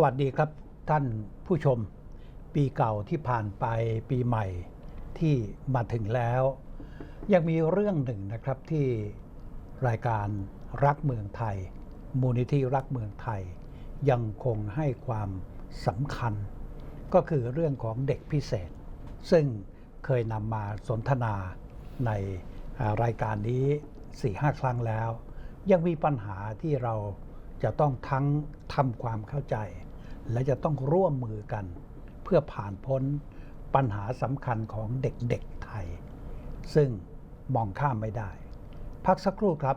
สวัสดีครับท่านผู้ชม ปีเก่าที่ผ่านไปปีใหม่ที่มาถึงแล้ว ยังมีเรื่องหนึ่งนะครับที่รายการรักเมืองไทย มูลนิธิรักเมืองไทย ยังคงให้ความสำคัญ ก็คือเรื่องของเด็กพิเศษ ซึ่งเคยนำมาสนทนาในรายการนี้ 4-5 ครั้งแล้ว ยังมีปัญหาที่เราจะต้องทั้งทำความเข้าใจ และจะต้องร่วมมือกัน เพื่อผ่านพ้นปัญหาสำคัญของเด็กๆไทย ซึ่งมองข้ามไม่ได้ พักสักครู่ครับ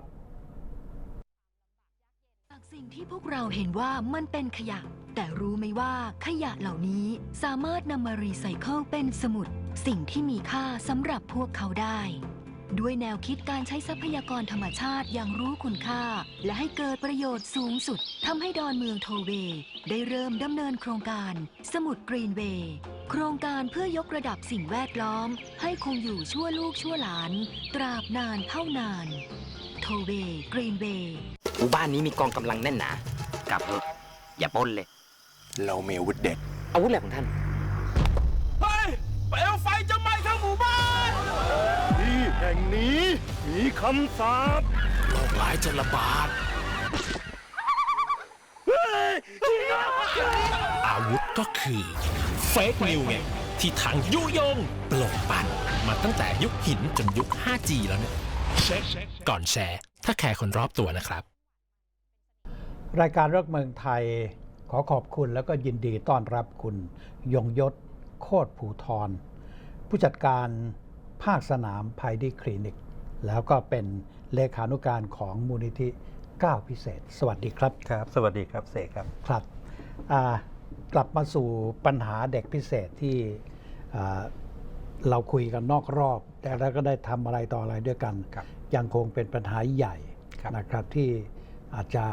จากสิ่งที่พวกเราเห็นว่ามันเป็นขยะ แต่รู้ไหมว่าขยะเหล่านี้สามารถนำมารีไซเคิลเป็นสมุด สิ่งที่มีค่าสำหรับพวกเขาได้ ด้วยแนวคิดการใช้ทรัพยากรธรรมชาติอย่างรู้คุณค่า และให้เกิดประโยชน์สูงสุดทำให้ดอนเมืองโทเวย์ได้เริ่มดำเนินโครงการ สมุดกรีนเวย์โครงการเพื่อยกระดับสิ่งแวดล้อม ให้คงอยู่ชั่วลูกชั่วหลาน ตราบนานเท่านาน โทเวย์กรีนเวย์หมู่บ้านนี้มีกองกำลังแน่นหนากลับเถอะอย่าปล้นเลย เรามีอาวุธเด็ด อาวุธอะไรของท่าน เฮ้ยเปลวไฟจะ ห่งนี้ มีคำสาปโรคร้ายจะระบาด อาวุธก็คือเฟกนิวไงที่ทางยุยงปลกปั่นมาตั้งแต่ยุคหินจนยุค 5G แล้วเนี่ยเช็คก่อนแชร์ ถ้าแคร์คนรอบตัวนะครับ รายการรักเมืองไทยขอขอบคุณแล้วก็ยินดีต้อนรับคุณ ยงยศ โคตรภูทรผู้จัดการ ภาคสนามภัยดีคลินิก แล้วก็เป็นเลขานุการของมูลนิธิ9พิเศษ สวัสดีครับครับ สวัสดีครับเสกครับครับอ่ากลับมาสู่ปัญหาเด็กพิเศษที่อ่าเราคุยกันนอกรอบ แต่เราก็ได้ทำอะไรต่ออะไรด้วยกันครับยังคงเป็นปัญหาใหญ่ครับนะครับที่อาจจะ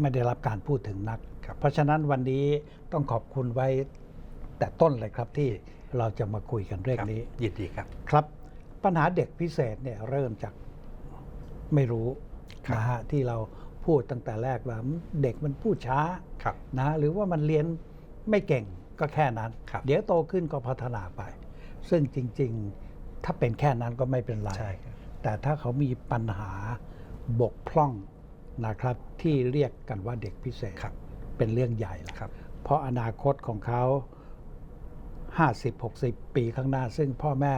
ไม่ได้รับการพูดถึงนักครับเพราะฉะนั้นวันนี้ต้องขอบคุณไว้แต่ต้นเลยครับที่เราจะมาคุยกันเรื่องนี้ ยินดีครับ ครับ ปัญหาเด็กพิเศษเนี่ยเริ่มจากไม่รู้ครับนะฮะที่เราพูดตั้งแต่แรกว่าเด็กมันพูดช้าครับนะหรือว่ามันเรียนไม่เก่งก็แค่นั้นครับเดี๋ยวโตขึ้นก็พัฒนาไป ซึ่งจริง ๆ ถ้าเป็นแค่นั้นก็ไม่เป็นไรใช่ครับแต่ถ้าเขามีปัญหาบกพร่องนะครับที่เรียกกันว่าเด็กพิเศษครับเป็นเรื่องใหญ่แล้วครับเพราะอนาคตของเขา 50-60 ปีข้างหน้า ซึ่งพ่อแม่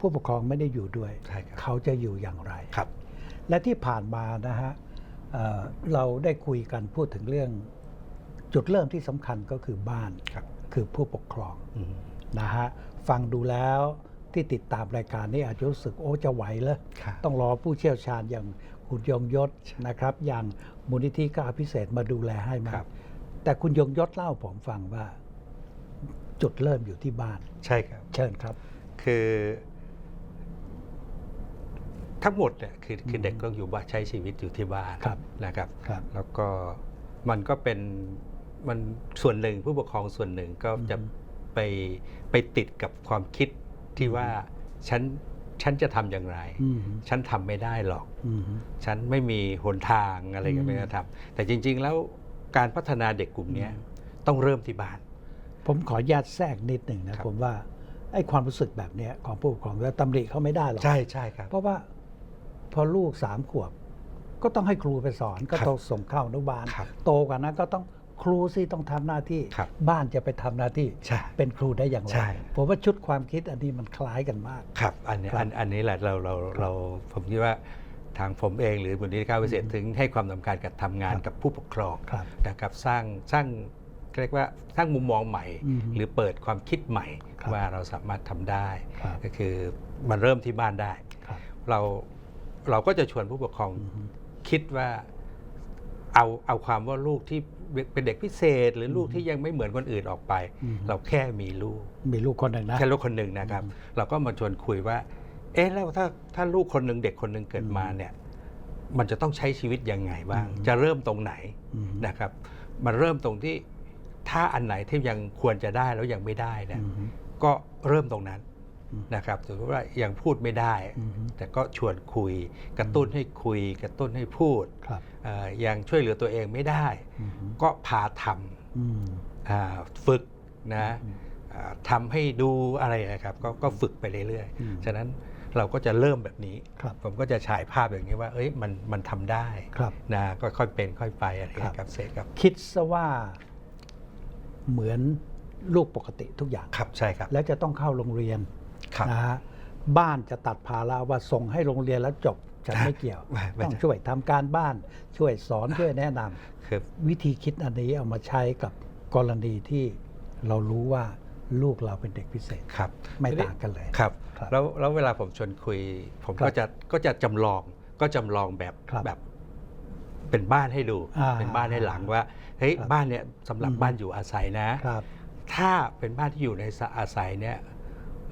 ผู้ปกครองไม่ได้อยู่ด้วย ใช่ครับ เขาจะอยู่อย่างไร ครับ และที่ผ่านมานะฮะเอ่อเราได้คุยกันพูดถึงเรื่อง จุดเริ่มที่สำคัญก็คือบ้านครับ คือผู้ปกครองอืมนะฮะฟังดูแล้วที่ติดตามรายการนี้อาจจะรู้สึกโอ้จะไหวเลยครับ ต้องรอผู้เชี่ยวชาญอย่างคุณยงยศนะครับ อย่างมูลนิธิก้าวพิเศษมาดูแลให้มาครับ แต่คุณยงยศเล่าผมฟังว่า จุดเริ่มอยู่ที่บ้าน ใช่ครับ เชิญครับ คือ ทั้งหมดเนี่ยคือคือมเด็กต้องอยู่บ้านใช้ชีวิตอยู่ที่บ้านครับนะครับครับแล้วก็มันก็เป็นมันส่วนหนึ่งผู้ปกครองส่วนหนึ่งก็จะอืมไปไปติดกับความคิดที่ว่าฉันฉันจะทำอย่างไรอืมฉันทำไม่ได้หรอกอืมฉันไม่มีหนทางอะไรก็อืมไม่ได้ทำแต่จริง ๆ แล้วการพัฒนาเด็กกลุ่มเนี้ยอืมต้องเริ่มที่บ้าน ผมขออนุญาตแทรกนิดหนึ่งนะครับผมว่าไอ้ความรู้สึกแบบเนี้ยของผู้ปกครองแล้วตำหนิเขาไม่ได้หรอกใช่ใช่ครับ เพราะว่า พอลูกสามขวบ ก็ต้องให้ครูไปสอนก็ครับต้องส่งเข้าอนุบาลครับโตกว่านั้นก็ต้องครูสิต้องทำหน้าที่ครับบ้านจะไปทำหน้าที่ใช่เป็นครูได้อย่างไรใช่ผมว่าชุดความคิดอันนี้มันคล้ายกันมาก ครับ อันนี้ครับอันอันนี้แหละเราเราเราผมคิดว่าทางผมเอง หรือมูลนิธิก้าวพิเศษถึงให้ความสำคัญกับทำงานครับกับผู้ปกครองครับนะครับสร้างสร้างเรียกว่าสร้างมุมมองใหม่อืมหรือเปิดความคิดใหม่ครับว่าเราสามารถทำได้ครับก็คือมันเริ่มที่บ้านได้ครับเรา เราก็จะชวนผู้ปกครองอืมคิดว่าเอาเอาความว่าลูกที่เป็นเด็กพิเศษ หรือลูกอืมที่ยังไม่เหมือนคนอื่นออกไปอืมเราแค่มีลูก มีลูกคนหนึ่งนะแค่ลูกคนหนึ่งนะครับอืมเราก็มาชวนคุยว่า เอ๊ะแล้วถ้าถ้าลูกคนหนึ่งเด็กคนหนึ่งเกิดอืมมาเนี่ย มันจะต้องใช้ชีวิตยังไงบ้างอืมจะเริ่มตรงไหนอืมนะครับ มันเริ่มตรงที่ถ้าอันไหนที่ยังควรจะได้แล้วยังไม่ได้เนี่ยอืมก็เริ่มตรงนั้นอืม นะครับสมมติว่ายังพูดไม่ได้อืมแต่ก็ชวนคุย กระตุ้นให้คุย กระตุ้นให้พูดครับเอ่อยังช่วยเหลือตัวเองไม่ได้อืมก็พาทอืมอ่าฝึกนะอ่าทำให้ดูอะไรนะครับก็ก็ฝึกไปเรื่อยอืมๆฉะนั้นเราก็จะเริ่มแบบนี้ครับผมก็จะฉายภาพอย่างนี้ว่า เอ้ยมันมันทำได้ครับนะก็ค่อยเป็นค่อยไปอะไรอย่างเงี้ยครับครับเสกครับ คิดซะว่าเหมือนลูกปกติทุกอย่างครับใช่ครับ แล้วจะต้องเข้าโรงเรียนครับ นะฮะบ้านจะตัดภาระว่าส่งให้โรงเรียนแล้วจบฉันไม่เกี่ยว ไม่ไม่ต้องช่วยทำการบ้านช่วยสอนช่วยแนะนำคือวิธีคิดอันนี้เอามาใช้กับกรณีที่เรารู้ว่าลูกเราเป็นเด็กพิเศษ ครับไม่ต่างกันเลย ครับ ครับแล้วแล้วเวลาผมชวนคุย ผมครับก็จะก็จะจำลองก็จำลองแบบครับแบบ เป็นบ้านให้ดู อ่าเป็นบ้านให้หลังว่าเฮ้ยครับบ้านเนี้ยสำหรับอืม บ้านอยู่อาศัยนะ ครับ ถ้าเป็นบ้านที่อยู่ในสอาศัยเนี่ย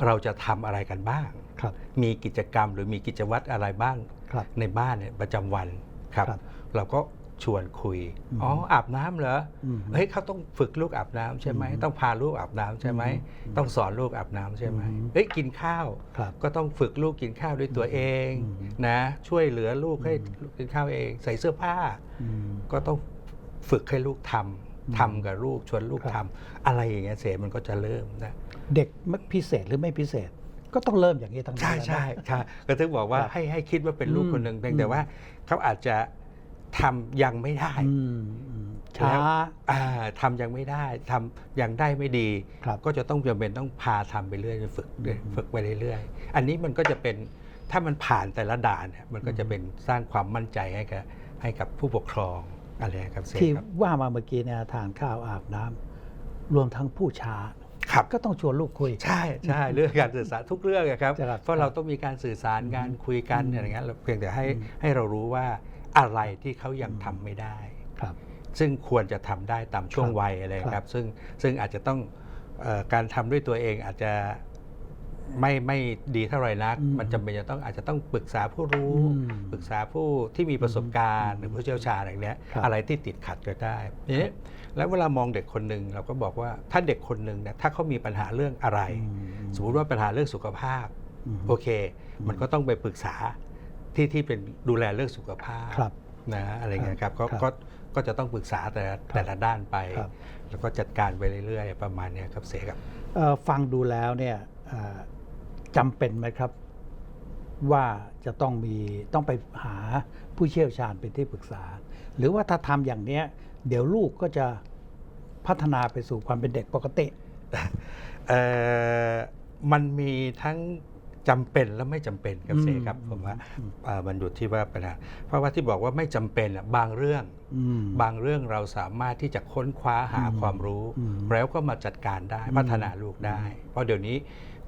เราจะทำอะไรกันบ้างครับมีกิจกรรมหรือมีกิจวัตรอะไรบ้างครับในบ้านเนี่ยประจำวันครับครับ เราก็ชวนคุยอืมอ๋อ อาบน้ำเหรออมเฮ้ยเขาต้องฝึกลูกอาบน้ำใช่ไหมอืมต้องพาลูกอาบน้ำใช่ไหมอืมต้องสอนลูกอาบน้ำใช่ไหมอืมเฮ้ยกินข้าวครับก็ต้องฝึกลูกกินข้าวด้วยตัวเองอืมนะ ช่วยเหลือลูกให้อืมลูกกินข้าวเอง ใส่เสื้อผ้าอืมก็ต้องฝึกให้ลูกทำมทำกับลูกชวนลูกครัทำบอะไรอย่างเงี้ยเสมันก็จะเริ่มนะ เด็กพิเศษหรือไม่พิเศษ ก็ต้องเริ่มอย่างนี้ทั้งนั้นใช่แหละนะใช่ใช่ก็ถึงบอกว่าครับให้ให้คิดว่าเป็นลูกอืมคนหนึ่งเพียงอืมแต่ว่าเขาอาจจะทำยังไม่ได้อืมอืมช้าแล้วอ่าทำยังไม่ได้ทำยังได้ไม่ดีครับก็จะต้องจำเป็นต้องพาทำไปเรื่อยฝึกเรื่อยอืมฝึกไปเรื่อยๆ อันนี้มันก็จะเป็นถ้ามันผ่านแต่ละด่านเนี่ยมันก็จะเป็นสร้างความมั่นใจให้กับให้กับผู้ปกครองอะไรครับเสกที่ครับว่ามาเมื่อกี้เนี่ยทานข้าวอาบน้ำรวมทั้งผู้ช้าครับ ก็ต้องชวนลูกคุย ใช่ใช่เรื่องการสื่อสารทุกเรื่องอะครับครับเพราะเราต้องมีการสื่อสารการคุยกันอืมอะไรเงี้ยเราเพียงแต่ให้อืมให้เรารู้ว่าอะไรที่เขายังทำไม่ได้ครับซึ่งควรจะทำได้ตามช่วงครับวัยอะไรคครัรับบซึ่งซึ่งอาจจะต้องเออการทำด้วยตัวเองอาจจะ ไม่ไม่ดีเท่าไหร่นักอืมมันจำเป็นจะต้องอาจจะต้องปรึกษาผู้รู้อืมปรึกษาผู้ที่มีประสบการณ์อืมหรือผู้เชี่ยวชาญอะไรเนี้ยครับอะไรที่ติดขัดก็ได้ทีนี้แล้วเวลามองเด็กคนหนึ่งเราก็บอกว่าถ้าเด็กคนหนึ่งเนี่ยถ้าเขามีปัญหาเรื่องอะไรอืมสมมติว่าปัญหาเรื่องสุขภาพอืมโอเค มันก็ต้องไปปรึกษาที่ที่เป็นดูแลเรื่องสุขภาพครับนะอะไรเงี้ยครับก็ครับก็ก็จะต้องปรึกษาแต่ละแต่ละด้านไปครับแล้วก็จัดการไปเรื่อยๆ ประมาณเนี้ยครับเสกครับเอ่อฟังดูแล้วเนี่ยเอ่อ จำเป็นไหมครับ ว่าจะต้องมีต้องไปหาผู้เชี่ยวชาญเป็นที่ปรึกษา หรือว่าถ้าทำอย่างเนี้ย เดี๋ยวลูกก็จะพัฒนาไปสู่ความเป็นเด็กปกติเอ่อมันมีทั้งจำเป็นและไม่จำเป็นครับอืมเสกครับผมว่าอืมเอ่อมันอยู่ที่ว่าปัญหาเพราะว่าที่บอกว่าไม่จำเป็นอะบางเรื่องอืมบางเรื่องเราสามารถที่จะค้นคว้าหาอืมความรู้อืมแล้วก็มาจัดการได้อืมพัฒนาลูกได้ เพราะเดี๋ยวนี้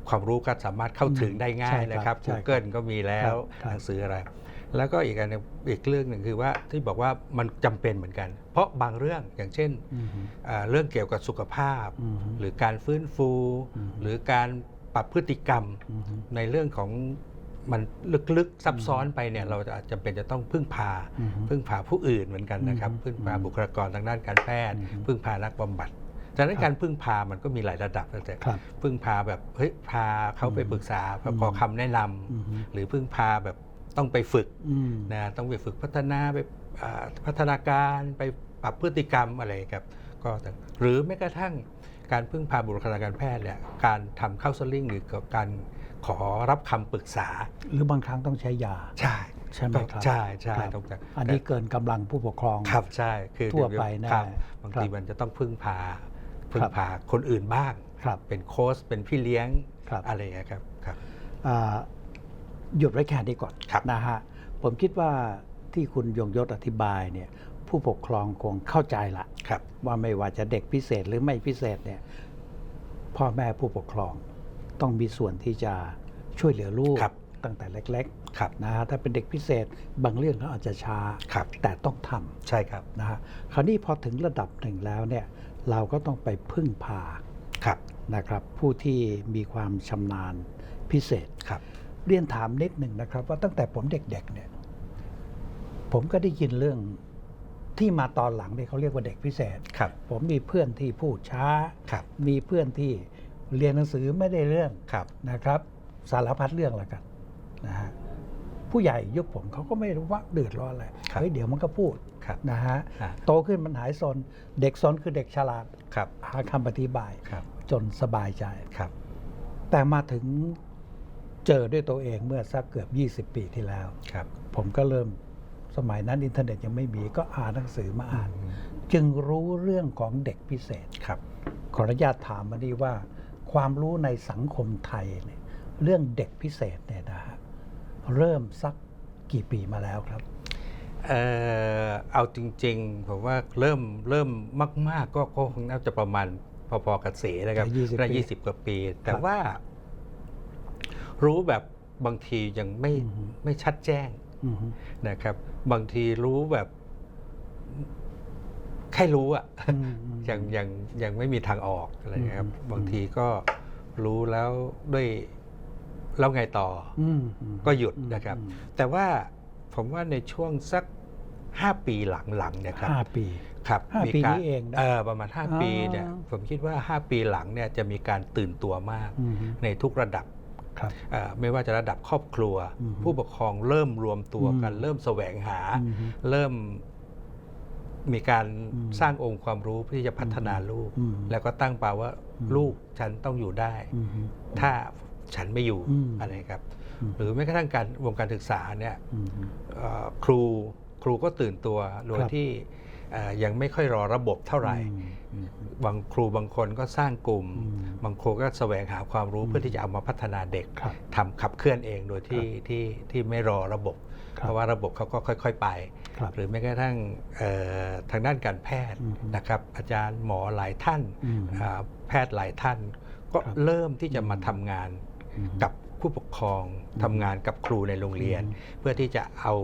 ความรู้ก็สามารถเข้าถึงได้ง่ายใช่ครับนะครับใช่ครับ Google ก็มีแล้วครับหนังสืออะไร แล้วก็อีกอันหนึ่งอีกเรื่องหนึ่งคือว่าที่บอกว่ามันจำเป็นเหมือนกัน เพราะบางเรื่องอย่างเช่นอืมอ่าเรื่องเกี่ยวกับสุขภาพอืมหรือการฟื้นฟูอืมหรือการปรับพฤติกรรมอืมในเรื่องของมันลึกๆซับซ้อนไปเนี่ยเราจะจำเป็นจะต้องพึ่งพาอืมพึ่งพาผู้อื่นเหมือนกันนะครับอืมพึ่งพาอืมบุคลากรทางด้านการแพทย์อืมพึ่งพานักบำบัด ดังนั้ครันบการพึ่งพามันก็มีหลายระดับแต่ครับพึ่งพาแบบเฮ้ยพาเขาไปอืมปรึกษาอืมขอคำแนะนำอืมหรือพึ่งพาแบบต้องไปฝึกอืมนะต้องไปฝึกพัฒนาไปอ่าพัฒนาการไปปรับพฤติกรรมอะไรครับก็ต่างหรือแม้กระทั่งการพึ่งพาบุคลากรการแพทย์เนี่ยการทำเข้าสลิงหรือการขอรับคำปรึกษา หรือบางครั้งต้องใช้ยา ใช่ใช่ไหมครับใช่ใช่ครับต้องจากอันนี้เกินกำลังผู้ปกครองครับใช่คือทั่วไปแน่ครับบางครับทีมันจะต้องพึ่งพา พึ่ครังบพาคนอื่นบ้างครับเป็นโค้ชเป็นพี่เลี้ยงครับอะไรอย่างเงี้ยครับครับอ่าหยุดไว้แค่นี้ก่อนครับนะฮะผมคิดว่าที่คุณยงยศอธิบายเนี่ยผู้ปกครองคงเข้าใจละครับว่าไม่ว่าจะเด็กพิเศษหรือไม่พิเศษเนี่ยพ่อแม่ผู้ปกครองต้องมีส่วนที่จะช่วยเหลือลูกครับตั้งแต่เล็กครับๆนะฮะถ้าเป็นเด็กพิเศษบางเรื่องเขาอาจจะช้าครับแต่ต้องทำใช่ครับนะฮะคราวนี้พอถึงระดับหนึ่งแล้วเนี่ย เราก็ต้องไปพึ่งพาครับนะครับ ผู้ที่มีความชำนาญพิเศษครับ เรียนถามนิดหนึ่งนะครับ ว่าตั้งแต่ผมเด็กๆเนี่ยผมก็ได้ยินเรื่องที่มาตอนหลังเนี่ยเขาเรียกว่าเด็กพิเศษครับ ผมมีเพื่อนที่พูดช้าครับมีเพื่อนที่เรียนหนังสือไม่ได้เรื่องครับนะครับ สารพัดเรื่องละกันนะฮะ ผู้ใหญ่ยุคผมเขาก็ไม่รู้ว่าเดือดร้อนอะไรครับเฮ้ยเดี๋ยวมันก็พูดครับนะฮะอ่าโตขึ้นมันหายซนเด็กซนคือเด็กฉลาดครับหาคำอธิบายครับจนสบายใจครับ แต่มาถึงเจอด้วยตัวเองเมื่อสักเกือบ 20 ปีที่แล้วครับผมก็เริ่มสมัยนั้นอินเทอร์เน็ตยังไม่มีก็อ่านหนังสือมาอ่าน จึงรู้เรื่องของเด็กพิเศษครับ ขออนุญาตถามมาดีว่า ความรู้ในสังคมไทยเนี่ยเรื่องเด็กพิเศษเนี่ยนะฮะ เริ่มสักกี่ปีมาแล้วครับเอ่อเอาจริงๆผมว่าเริ่มเริ่มมาก ๆ ก็ก็คงน่าจะประมาณพอๆกับเสนะครับ20น่าปียี่สิบกว่าปี แต่ครับว่า รู้แบบบางทียังไม่อือฮึไม่ชัดแจ้งอือฮึนะครับ บางทีรู้แบบแค่รู้อะอืมอืมยังยังยังไม่มีทางออกอะไรอย่างเงี้ยครับอืมบางทีก็รู้แล้วด้วย แล้วไงต่อออืมอืมก็หยุดนะครับอืมแต่ว่าผมว่าในช่วงสัก 5 ปีหลังๆเนี่ยครับห้าปีครับห้ามีปีการนี้เองนะเออประมาณ 5 ปีเนี่ยอ่าผมคิดว่า 5 ปีหลังเนี่ยจะมีการตื่นตัวมากอืมในทุกระดับครับเอ่อไม่ว่าจะระดับครอบครัวอืมผู้ปกครองเริ่มรวมตัวกันอืมเริ่มแสวงหาอืมเริ่มมีการอืมสร้างองค์ความรู้เพื่อที่จะพัฒนาลูกอืมแล้วก็ตั้งเป้าว่าอืมลูกฉันต้องอยู่ได้อืมถ้า ฉันไม่อยู่อืมอะไรครับอืมหรือแม้กระทั่งการวงการศึกษาเนี่ยอืมเอ่อครูครูก็ตื่นตัวโดยครับที่เอ่อยังไม่ค่อยรอระบบเท่าไหร่อืมบางครูบางคนก็สร้างกลุ่มอืมบางครูก็แสวงหาความรู้อืมเพื่อที่จะเอามาพัฒนาเด็กครับทำขับเคลื่อนเองโดยที่ที่ที่ไม่รอระบบครับเพราะว่าระบบเขาก็ค่อย ๆไปครับหรือแม้กระทั่งเอ่อทางด้านการแพทย์อืมนะครับ อาจารย์หมอหลายท่านอืมอ่าแพทย์หลายท่าน ก็ครับเริ่มที่จะมาทำงานอืม กับผู้ปกครองทำงานกับครูในโรงเรียนอืมเพื่อที่จะเอา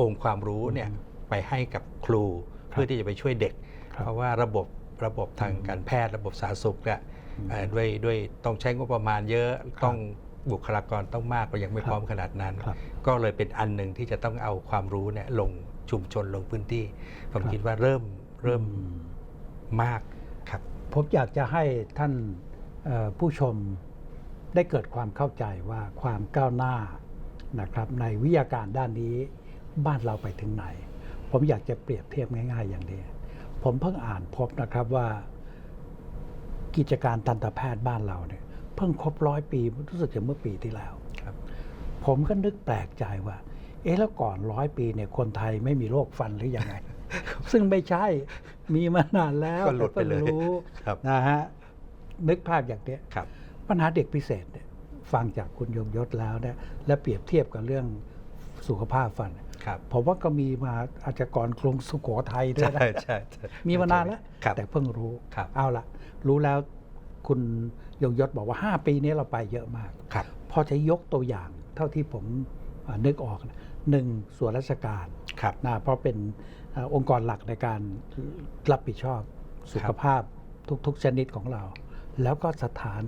องค์ความรู้เนี่ยอืมไปให้กับครู เพื่อที่จะไปช่วยเด็กครับเพราะว่าระบบระบบทางอืมการแพทย์ระบบสาธารณสุขเนี่ยอืมเอ่อด้วยด้วยต้องใช้งบประมาณเยอะครับต้องบุคลากรต้องมากก็ยังไม่ครับพร้อมขนาดนั้นครับก็เลยเป็นอันหนึ่งที่จะต้องเอาความรู้เนี่ยลงชุมชนลงพื้นที่ ผมครับคิดว่าเริ่มเริ่มอืมมากครับ ผมอยากจะให้ท่านเอ่อผู้ชม ได้เกิดความเข้าใจว่าความก้าวหน้านะครับในวิทยาการด้านนี้บ้านเราไปถึงไหน ผมอยากจะเปรียบเทียบง่าย ๆ อย่างนี้ผมเพิ่งอ่านพบนะครับว่า กิจการทันตแพทย์บ้านเราเนี่ยเพิ่งครบร้อยปีรู้สึกจะเมื่อปีที่แล้วครับ ผมก็นึกแปลกใจว่า เอ๊ะแล้วก่อนร้อยปีเนี่ยคนไทยไม่มีโรคฟันหรือยังไง ซึ่งไม่ใช่มีมานานแล้วก็หลุดไปเลยแต่พิ่งรู้ครับนะฮะนึกภาพอย่างเนี้ยครับ ปัญหาเด็กพิเศษเนี่ยฟังจากคุณยงยศแล้วเนี่ยและเปรียบเทียบกับเรื่องสุขภาพฟัน ครับ ผมว่าก็มีมาอาจจะก่อนกรุงสุโขทัยด้วยใช่นะใช่ใช่มีมานานแล้ว ครับแต่เพิ่งรู้ ครับ เอาละรู้แล้วคุณยงยศบอกว่า 5 ปีนี้เราไปเยอะมาก ครับ พอจะยกตัวอย่างเท่าที่ผมอ่านึกออกนะหนึ่งส่วนราชการครับ นะเพราะเป็นเอ่อองค์กรหลักในการรับผิดชอบสุขภาพทุกๆชนิดของเรา แล้วก็สถาน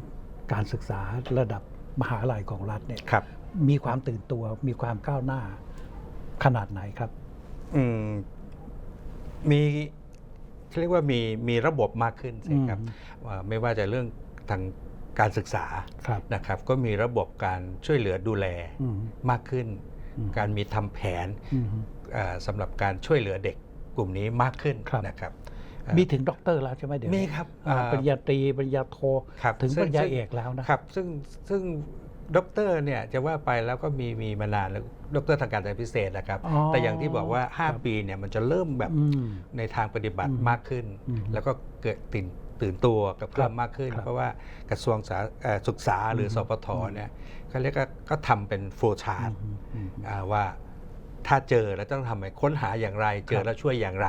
การศึกษาระดับมหาลัยของรัฐเนี่ยครับมีความตื่นตัวมีความก้าวหน้าขนาดไหนครับอืมมีเรียกว่ามีมีระบบมากขึ้นใช่ครับอืมว่าไม่ว่าจะเรื่องทางการศึกษาครับนะครับ ก็มีระบบการช่วยเหลือดูแลอืมมากขึ้นอืมการมีทำแผนอืมเอ่อสำหรับการช่วยเหลือเด็กกลุ่มนี้มากขึ้นครับนะครับเอ่อ มีถึงด็อกเตอร์แล้วใช่ไหมเดี๋ยวมีนี้ครับอ่าอ่าปริญญาตรีปริญญาโทครับถึงซึ่ปงริญญาซึ่งเอกแล้วนะครับ ซึ่งซึ่งด็อกเตอร์เนี่ยจะว่าไปแล้วก็มีมีมานานแล้วด็อกเตอร์ทางการแพทย์พิเศษนะครับอ๋อแต่อย่างที่บอกว่าครับ5ปีเนี่ยมันจะเริ่มแบบอืมในทางปฏิบัติอืมมากขึ้นอืมแล้วก็เกิดตื่นตื่นตัวกับครัเพิ่บมมากขึ้นครับเพราะว่ากระทรวงสาเอ่อศึกษาหรืออมสปทเนี่ยเขาเรียกว่าก็ทำเป็นโฟล์ชาร์ตอืมอืมว่าถ้าเจอแล้วต้องทำไงค้นหาอย่างไร เจครัอบแล้วช่วยอย่างไร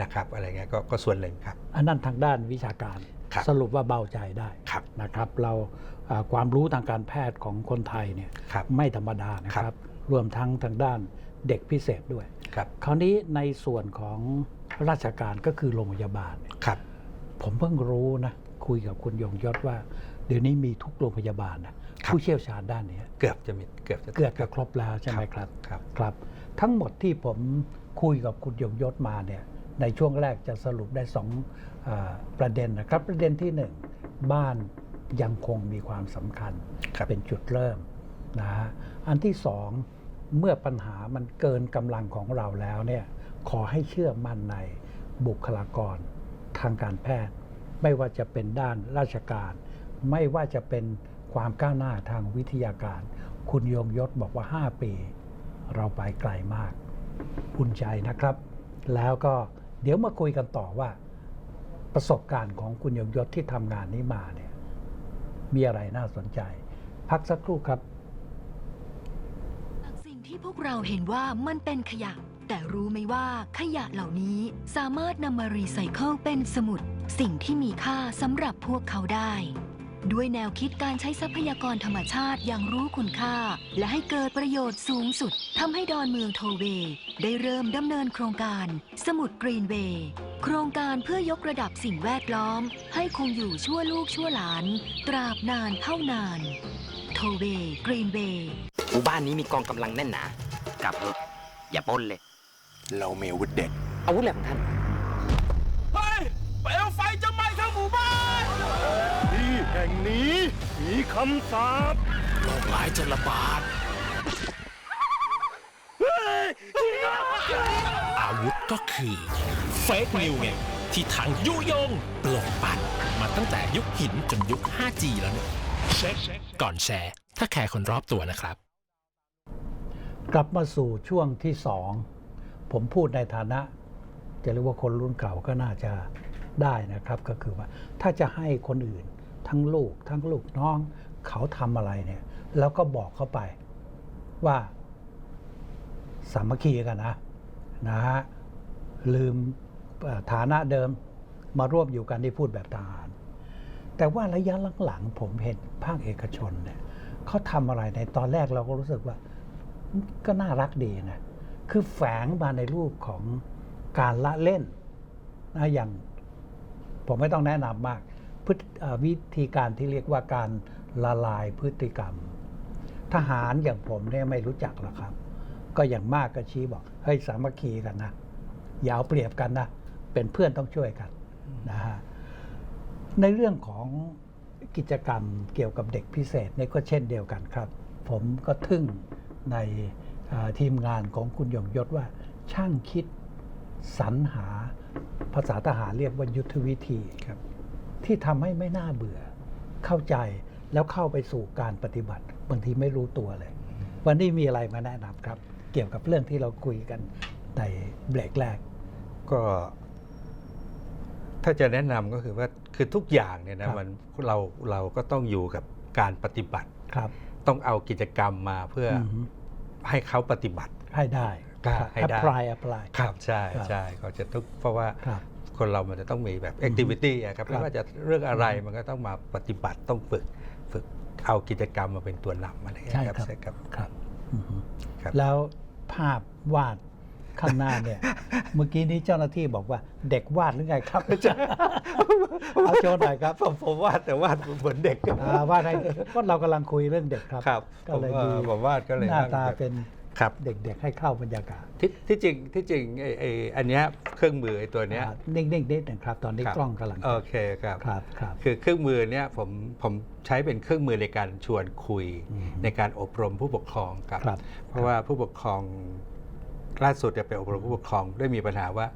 นะครับอะไรเงี้ยก็ก็ส่วนหนึ่งครับ อันนั้นทางด้านวิชาการครับสรุปว่าเบาใจได้ครับนะครับ เราอ่าความรู้ทางการแพทย์ของคนไทยเนี่ยครับไม่ธรรมดานะคครัรับบรวมทั้งทางด้านเด็กพิเศษด้วยครับคราวนี้ในส่วนของราชการก็คือโรงพยาบาลเนี่ยครับ ผมเพิ่งรู้นะคุยกับคุณยงยศว่า เดี๋ยวนี้มีทุกโรงพยาบาลนะผู้เชี่ยวชาญด้านเนี้ยเกือบจะมีเกือบจะเกือบจะครบแล้วใช่ไหมครับครับ ครับ ทั้งหมดที่ผมคุยกับคุณยงยศมาเนี่ย ในช่วงแรกจะสรุปได้สองอาประเด็นนะครับ ประเด็นที่หนึ่งบ้านยังคงมีความสำคัญครับเป็นจุดเริ่มนะฮะอันที่สองเมื่อปัญหามันเกินกำลังของเราแล้วเนี่ยขอให้เชื่อมั่นในบุคลากรทางการแพทย์ ไม่ว่าจะเป็นด้านราชการ ไม่ว่าจะเป็นความก้าวหน้าทางวิทยาการ คุณยงยศบอกว่า 5 ปี เราไปไกลมากอุ่นใจนะครับ แล้วก็ เดี๋ยวมาคุยกันต่อว่า ประสบการณ์ของคุณยงยศที่ทำงานนี้มาเนี่ย มีอะไรน่าสนใจ พักสักครู่ครับ สิ่งที่พวกเราเห็นว่ามันเป็นขยะ แต่รู้ไหมว่าขยะเหล่านี้สามารถนำมารีไซเคิลเป็นสมุด สิ่งที่มีค่าสำหรับพวกเขาได้ ด้วยแนวคิดการใช้ทรัพยากรธรรมชาติอย่างรู้คุณค่า และให้เกิดประโยชน์สูงสุดทำให้ดอนเมืองโทเวย์ได้เริ่มดำเนินโครงการ สมุดกรีนเวย์โครงการเพื่อยกระดับสิ่งแวดล้อม ให้คงอยู่ชั่วลูกชั่วหลาน ตราบนานเท่านานโทเวย์กรีนเวย์หมู่บ้านนี้มีกองกำลังแน่นหนากลับเถอะอย่าปล้นเลย เรามีอาวุธเด็ดอาวุธอะไรของท่าน งนี้มีคำสาปโรคร้ายจะระบาด อาวุธก็คือเฟกนิวไง ที่ทางยุยงปลงปั่นมาตั้งแต่ยุคหินจนยุค 5G แล้วเนี่ยเช็คก่อนแชร์ ถ้าแคร์คนรอบตัวนะครับ กลับมาสู่ช่วงที่สองผมพูดในฐานะ จะเรียกว่าคนรุ่นเก่าก็น่าจะได้นะครับ ก็คือว่าถ้าจะให้คนอื่น ทั้งลูก ทั้งลูกน้อง เขาทำอะไรเนี่ย แล้วก็บอกเขาไปว่าสามัคคีกันนะนะฮะลืมฐานะเดิมมาร่วมอยู่กันที่พูดแบบทหาร แต่ว่าระยะหลังๆผมเห็นภาคเอกชนเนี่ยเขาทำอะไรในตอนแรกเราก็รู้สึกว่า ก็น่ารักดีนะคือแฝงมาในรูปของการละเล่นนะอย่างผมไม่ต้องแนะนำมาก วิธีการที่เรียกว่าการละลายพฤติกรรม ทหารอย่างผมเนี่ยไม่รู้จักหรอกครับ ก็อย่างมากก็ชี้บอกเฮ้ยสามัคคีกันนะอย่าเอาเปรียบกันนะเป็นเพื่อนต้องช่วยกันนะฮะในเรื่องของกิจกรรมเกี่ยวกับเด็กพิเศษนี่ก็เช่นเดียวกันครับ ผมก็ทึ่งในทีมงานของคุณยงยศว่า ช่างคิดสรรหาภาษาทหารเรียกว่ายุทธวิธีครับ ที่ทำให้ไม่น่าเบื่อ เข้าใจแล้วเข้าไปสู่การปฏิบัติ บางทีไม่รู้ตัวเลย วันนี้มีอะไรมาแนะนำครับ เกี่ยวกับเรื่องที่เราคุยกันในเบรกแรก ก็ ถ้าจะแนะนำก็คือว่าคือทุกอย่างเนี่ยครันะบมันเราเราก็ต้องอยู่กับการปฏิบัติ ครับต้องเอากิจกรรมมาเพื่อออฮึให้เขาปฏิบัติ ให้ได้ครับให้ได้ apply apply ครับใช่ครับใช่เขาจะทุกเพราะว่าครับ คนเรามันจะต้องมีแบบ activity อะครับครับไม่ว่าจะเรื่องอะไรมันก็ต้องมาปฏิบัติต้องฝึกฝึกเอากิจกรรมมาเป็นตัวนำอะไรอย่างใช่เงี้ยครับใช่ครับครับอือฮึครับ แล้วภาพวาดข้างหน้าเนี่ย เมื่อกี้นี้เจ้าหน้าที่บอกว่าเด็กวาดหรือไงครับเอาโชว์หน่อยครับผมผมวาดแต่วาดเหมือนเด็กอ่าวาดให้ก็เรากำลังคุยเรื่องเด็กครับครับก็เลยผมดีว่าผมวาดก็เลยหน้าตาแบบเป็น ครับเด็กๆให้เข้าบรรยากาศที่ที่จริงที่จริงไอ้ไอ้อันเนี้ยเครื่องมือไอ้ตัวเนี้ยอ่านิ่งๆนิดหนึ่งครับ ตอนนี้ครับกล้องกำลังโอเคครับ ครับครับ คือเครื่องมือเนี้ยผมผมใช้เป็นเครื่องมือในการชวนคุยอืมในการอบรมผู้ปกครองครับ ครับ เพราะว่าผู้ปกครองล่าสุดเนี่ยไปอบรมผู้ปกครองได้มีปัญหาว่า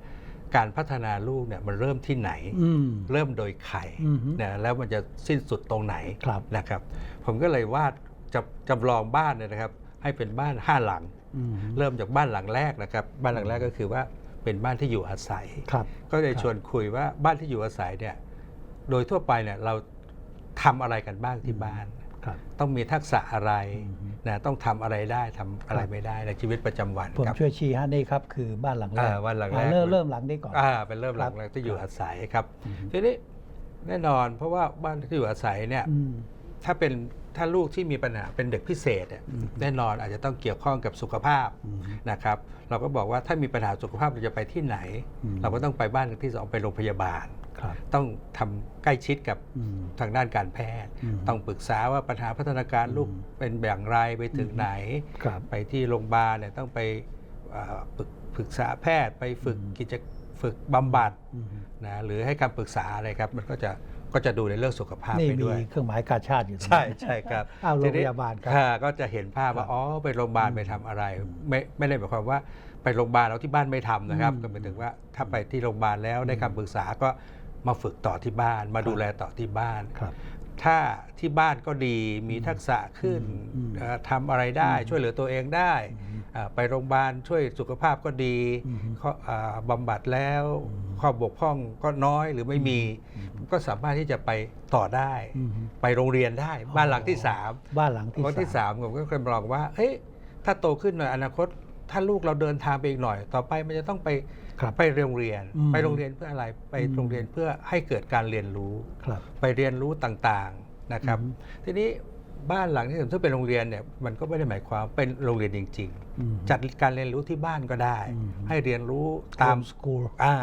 การพัฒนาลูกเนี่ยมันเริ่มที่ไหน อืม เริ่มโดยใครอือฮึ นะแล้วมันจะสิ้นสุดตรงไหน ครับ นะครับผมก็เลยวาดจะจำลองบ้านเนี่ยนะครับ ให้เป็นบ้านห้าหลังอืมเริ่มจากบ้านหลังแรกนะครับ บ้านหลังแรกก็คือว่าเป็นบ้านที่อยู่อาศัยครับก็เลยครับชวนคุยว่าบ้านที่อยู่อาศัยเนี่ยโดยทั่วไปเนี่ยเราทำอะไรกันบ้างที่บ้านครับต้องมีทักษะอะไรอือฮึนะต้องทำอะไรได้ทำอะไรครับไม่ได้ในชีวิตประจำวันผมครับช่วยชี้ฮะนี่ครับคือบ้านหลังแรกอ่าบ้านหลังแรกอ่เริ่มเริ่มหลังนี้ก่อนอ่าเป็นเริ่มหลังครับแรกที่อยู่อาศัยครับอือฮึทีนี้แน่นอนเพราะว่าบ้านที่อยู่อาศัยเนี่ยอืมถ้าเป็น ถ้าลูกที่มีปัญหาเป็นเด็กพิเศษเนี่ยอืมแน่นอนอาจจะต้องเกี่ยวข้องกับสุขภาพอืมนะครับ เราก็บอกว่าถ้ามีปัญหาสุขภาพเราจะไปที่ไหนอืมเราก็ต้องไปบ้านที่สองไปโรงพยาบาลครับต้องทำใกล้ชิดกับอืมทางด้านการแพทย์อืมต้องปรึกษาว่าปัญหาพัฒนาการลูกอืมเป็นอย่างไรไปถึงอืมไหนครับไปที่โรงพยาบาลเนี่ยต้องไปเอ่อปรึกปรึกษาแพทย์ไปฝึกอืมกิจฝึกบำบัดอืมนะหรือให้การปรึกษาอะไรครับมันก็จะ ก็จะดูในเรื่องสุขภาพนี่ไปมีด้วย เครื่องหมายกาชาติอยู่ตรงใช่นั้น ใช่ครับอ้าวโรงทีนี้พยาบาลครับค่ะก็จะเห็นภาพว่าครับอ๋อไปโรงพยาบาลอืมไปทำอะไร ไม่ไม่ได้หมายความว่าไปโรงพยาบาลแล้วที่บ้านไม่ทำนะครับ อืมก็หมายถึงว่าถ้าไปที่โรงพยาบาลแล้วได้คำปรึกษาก็มาฝึกต่อที่บ้าน มาดูแลต่อที่บ้าน ครับถ้าที่บ้านก็ดีมีทักษะขึ้นอืมเอ่อทำอะไรได้ช่วยเหลือตัวเองได้อ่า ไปโรงพยาบาลช่วยสุขภาพก็ดีอืมข้ออ่าบำบัดแล้วข้อบกพร่องก็น้อยหรือไม่มี ก็สามารถที่จะไปต่อได้อืมไปโรงเรียนได้ บ้านหลังที่สามบ้านหลังที่วันที่สาม3ผมก็เคยบอกว่าเฮ้ยถ้าโตขึ้นหน่อยอนาคต ถ้าลูกเราเดินทางไปอีกหน่อย ต่อไปมันจะต้องไปครับไปโรงเรียนอืมไปโรงเรียนเพื่ออะไรไปอืมโรงเรียนเพื่อให้เกิดการเรียนรู้ครับไปเรียนรู้ต่างๆนะครับอืมทีนี้ บ้านหลังที่ผมซึ่งเป็นโรงเรียนเนี่ยมันก็ไม่ได้หมายความเป็นโรงเรียนจริงอืมๆจัดการเรียนรู้ที่บ้านก็ได้อืมให้เรียนรู้ตามสกูลอ่า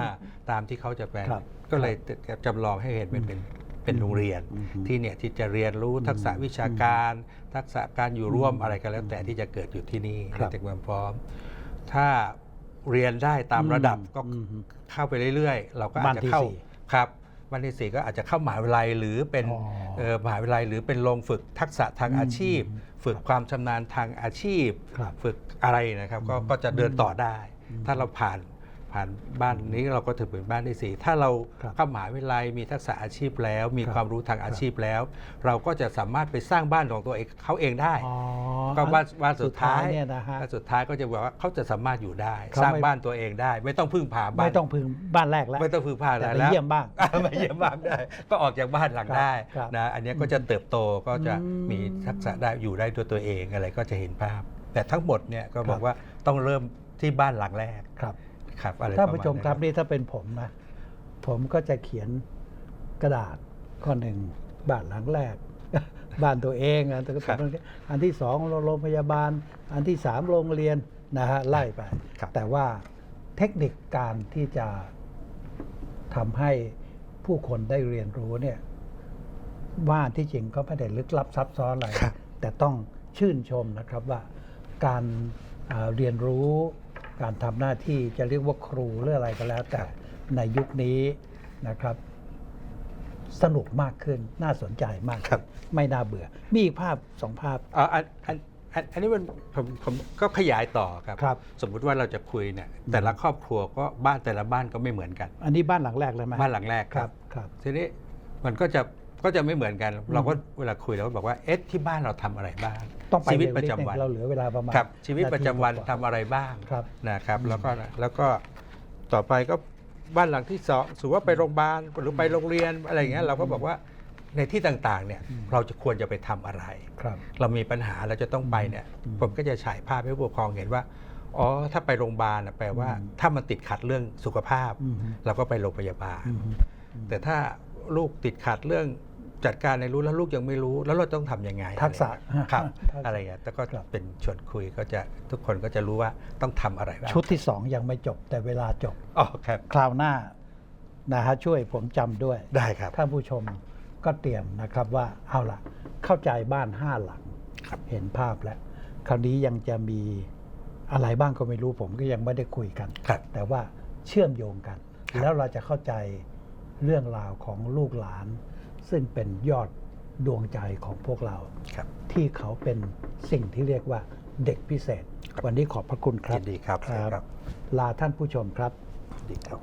ตามที่เขาจะเป็นครับก็เลยจำลองให้เห็นเป็นเป็นเป็นโรงเรียนอืมที่เนี่ยที่จะเรียนรู้ทักษะวิชาการ ทักษะการอยู่ร่วมอะไรก็แล้ว แต่ที่จะเกิดอยู่ที่นี่ครับในแต่ความพร้อม ถ้าเรียนได้ตามระดับก็อืมเข้าไปเรื่อยๆ เราก็อาบ้าจนจะที่เข้าสี่ครับ วันที่สี่ก็อาจจะเข้ามหาวิทยาลัยหรือเป็นอ๋อเอ่อมหาวิทยาลัยหรือเป็นโรงฝึกทักษะทางอืมอาชีพ ฝึกความชำนาญทางอาชีพครับฝึกอะไรนะครับก็ก็จะเดินต่อได้อืมถ้าเราผ่าน ผ่านบ้านนี้เราก็ถือเป็นบ้านที่สี่ถ้าเราครับเข้ามหาวิทยาลัยมีทักษะอาชีพแล้ว มีครับความรู้ทางอาชีพแล้ว เราก็จะสามารถไปสร้างบ้านของตัวเองเขาเองได้อ๋อก็บ้านบ้านสุดท้ายเนี่ยนะฮะบ้านสุดท้ายก็จะบอกว่าเขาจะสามารถอยู่ได้เขาสร้างไม่บ้านตัวเองได้ ไม่ต้องพึ่งพาบ้านไม่ต้องพึงบ้านแรกแล้วไม่ต้องพึ่งพาอะไรแต่ไปแล้วเยี่ยมบ้างอะมาเยี่ยมบ้านได้ ก็ออกจากบ้านหลังครับได้ครับนะอันเนี้ยก็จะเติบโตก็จะอืมมีทักษะได้อยู่ได้ด้วยตัวเองอะไรก็จะเห็นภาพ แต่ทั้งหมดเนี่ยก็บอคกรับว่าต้องเริ่มที่บ้านหลังแรกครับ ครับอะไรท่านปะผู้ณชมครับนั้นนี่ถ้าเป็นผมนะ ผมก็จะเขียนกระดาษข้อหนึ่งบ้านหลังแรก บ้านตัวเองอันที่สองอันที่สองโรงพยาบาล อันที่สามโรงเรียนนะฮะไล่ไปครับแต่ว่าเทคนิคการที่จะทำให้ผู้คนได้เรียนรู้เนี่ยว่าที่จริงก็ไม่ได้ลึกลับซับซ้อนอะไรครับแต่ต้องชื่นชมนะครับว่าการเอ่อเรียนรู้ การทำหน้าที่จะเรียกว่าครูหรืออะไรก็แล้ว แต่ในยุคนี้นะครับ สนุกมากขึ้นน่าสนใจมากครัขึ้บนไม่น่าเบื่อ มีอีกภาพสองภาพ อ่าอันอันอันอันนี้มันผมผมก็ขยายต่อครับ ครับ สมมุติว่าเราจะคุยเนี่ยแต่ละครอบครัวก็บ้านแต่ละบ้านก็ไม่เหมือนกัน อันนี้บ้านหลังแรกเลยไหมบ้านหลังแรกครับครับ ทีนี้มันก็จะก็จะไม่เหมือนกัน เราก็เวลาคุยเราก็บอกว่าเอ๊ะที่บ้านเราทำอะไรบ้าง ต้องไปชีวิตเร็วประนิดจำนึงวันเราเหลือเวลาประมาณครับชีวิตประจำวันาทีทำอะไรบ้างครับ นะครับ แล้วก็แล้วก็ต่อไปก็บ้านหลังที่สองสมมติว่าไปโรงพยาบาลหรือไปโรงเรียนอะไรอย่างเงี้ยเราก็บอกว่าในที่ต่างๆเนี่ยเราจะควรจะไปทำอะไร ครับ เรามีปัญหาเราจะต้องไปเนี่ยอืมผมก็จะฉายภาพให้ผู้ปกครองเห็นว่าอ๋อถ้าไปโรงพยาบาลน่ะแปลว่าอืม ถ้ามันติดขัดเรื่องสุขภาพ อืมเราก็ไปโรงพยาบาล อืมแต่ถ้าลูกติดขัดเรื่อง จัดการในรู้แล้วลูกยังไม่รู้ แล้วเราต้องทำยังไงทักษะครับทักษะอะไรอย่างเงี้ยแต่ก็ครับเป็นชวนคุยก็จะทุกคนก็จะรู้ว่าต้องทำอะไรบ้างชุดที่สองยังไม่จบแต่เวลาจบอ๋อครับคราวหน้านะฮะช่วยผมจำด้วยได้ครับท่านผู้ชมก็เตรียมนะครับว่าเอาล่ะ เข้าใจบ้านห้าหลังครับเห็นภาพแล้ว คราวนี้ยังจะมีอะไรบ้างก็ไม่รู้ผมก็ยังไม่ได้คุยกันครับแต่ว่าเชื่อมโยงกันครับแล้วเราจะเข้าใจเรื่องราวของลูกหลาน ซึ่งเป็นยอดดวงใจของพวกเราครับที่เขาเป็นสิ่งที่เรียกว่าเด็กพิเศษ วันนี้ขอบพระคุณครับยินดีครับครับครับลาท่านผู้ชมครับดีครับ